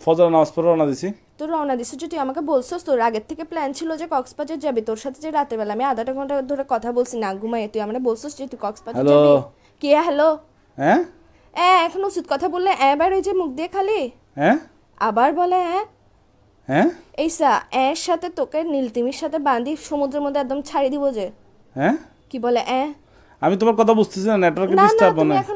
ফজর নামাজ পড়ে রওনা দিছি। তোর রওনা দিছিস যে তুই আমাকে বলছিস তোর আগের থেকে প্ল্যান ছিল যে কক্সবাজার যাবি তোর সাথে যে রাতের বেলা আমি আধাটা ঘণ্টা ধরে কথা বলছি না ঘুমাই তুই আমরা বলছিস যে তুই কক্সবাজার? যাবি? কে? হ্যালো হ্যাঁ? এ এখন উচিত কথা বললে এবার ওই যে মুখ দিয়ে খালি? হ্যাঁ? আবার বলে হ্যাঁ হ্যাঁ? এই সা এর সাথে তোকে নীলতিমির সাথে বাঁধি সমুদ্রের মধ্যে একদম ছাড়ি দিব যে। হ্যাঁ? কি বলে এ? আমি তোমার কথা বুঝতেছি না নেটওয়ার্কে না না ডিস্টার্ব এখন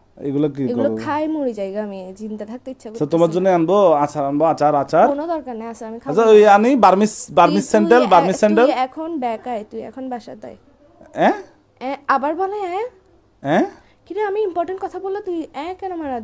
এগুলো কি এগুলো খাই মরি জায়গা আমি চিন্তা থাকতে ইচ্ছা করে তোমার জন্য আনব? আচার আনব? আচার আচার? কোনো দরকার নেই আচার আমি খাব আচ্ছা ওই আনি Burmese Burmese sandal Burmese sandal. তুই এখন বেকায় তুই এখন বাসাতে আয়। হ্যাঁ এ, আবার বলে হ্যাঁ হ্যাঁ কিরে আমি ইম্পর্টেন্ট কথা বললে তুই এ কেন মারা